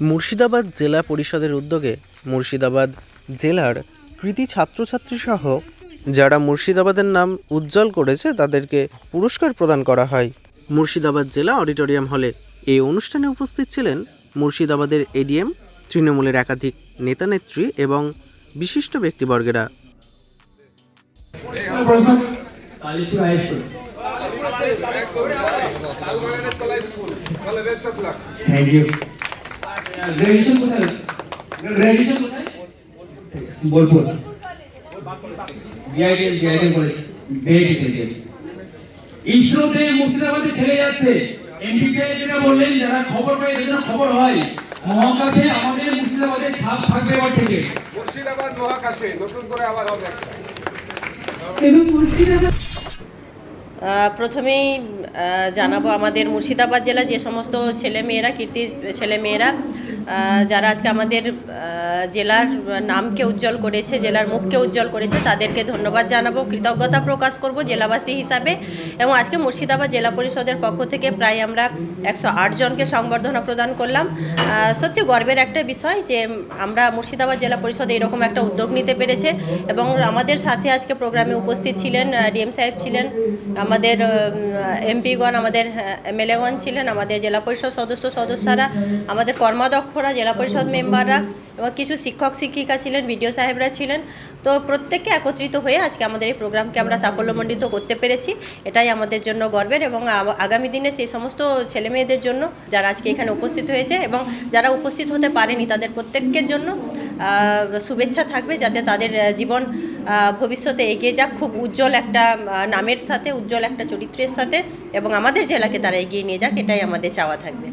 মুর্শিদাবাদ জেলা পরিষদের উদ্যোগে মুর্শিদাবাদ জেলার কৃতি ছাত্রছাত্রী সহ যারা মুর্শিদাবাদের নাম উজ্জ্বল করেছে, তাদেরকে পুরস্কার প্রদান করা হয়। মুর্শিদাবাদ জেলা অডিটোরিয়াম হলে এই অনুষ্ঠানে উপস্থিত ছিলেন মুর্শিদাবাদের এডিএম, তৃণমূলের একাধিক নেতানেত্রী এবং বিশিষ্ট ব্যক্তিবর্গেরা। থ্যাংক ইউ গ্র্যাজুয়েশন কোথায়? গ্র্যাজুয়েশন কোথায়? Bolpur. BITL BITL college BIT ইসরোতে মুর্শিদাবাদে ছেড়ে যাচ্ছে। এমপি সাহেব যেটা বললেন যারা খবর পায় এদের খবর হয়। মহাকাশে আমাদের মুর্শিদাবাদের ছাপ থাকবে এবার থেকে। মুর্শিদাবাদ মহাকাশে নতুন করে আবার হবে এবং মুর্শিদাবাদ প্রথমেই জানাব আমাদের মুর্শিদাবাদ জেলা যে সমস্ত ছেলেমেয়েরা কীর্তি ছেলেমেয়েরা যারা আজকে আমাদের জেলার নামকে উজ্জ্বল করেছে, জেলার মুখকে উজ্জ্বল করেছে, তাদেরকে ধন্যবাদ জানাব, কৃতজ্ঞতা প্রকাশ করব জেলাবাসী হিসাবে। এবং আজকে মুর্শিদাবাদ জেলা পরিষদের পক্ষ থেকে প্রায় আমরা একশো আট জনকে সংবর্ধনা প্রদান করলাম। সত্যি গর্বের একটা বিষয় যে আমরা মুর্শিদাবাদ জেলা পরিষদ এরকম একটা উদ্যোগ নিতে পেরেছে এবং আমাদের সাথে আজকে প্রোগ্রামে উপস্থিত ছিলেন ডিএম সাহেব ছিলেন, আমাদের এমপিগণ আমাদের এমএলএগণ ছিলেন আমাদের জেলা পরিষদ সদস্য সদস্যরা আমাদের কর্মাধ্যক্ষরা জেলা পরিষদ মেম্বাররা এবং কিছু শিক্ষক শিক্ষিকা ছিলেন, বিডিও সাহেবরা ছিলেন। তো প্রত্যেককে একত্রিত হয়ে আজকে আমাদের এই প্রোগ্রামকে আমরা সাফল্যমণ্ডিত করতে পেরেছি। এটাই আমাদের জন্য গর্বের এবং আগামী দিনে সেই সমস্ত ছেলেমেয়েদের জন্য যারা আজকে এখানে উপস্থিত হয়েছে এবং যারা উপস্থিত হতে পারেনি তাদের প্রত্যেকের জন্য শুভেচ্ছা থাকবে যাতে তাদের জীবন ভবিষ্যতে এগিয়ে যাক। খুব উজ্জ্বল একটা নামের সাথে, উজ্জ্বল একটা চরিত্রের সাথে এবং আমাদের জেলাকে তারা এগিয়ে নিয়ে যাক, এটাই আমাদের চাওয়া থাকবে।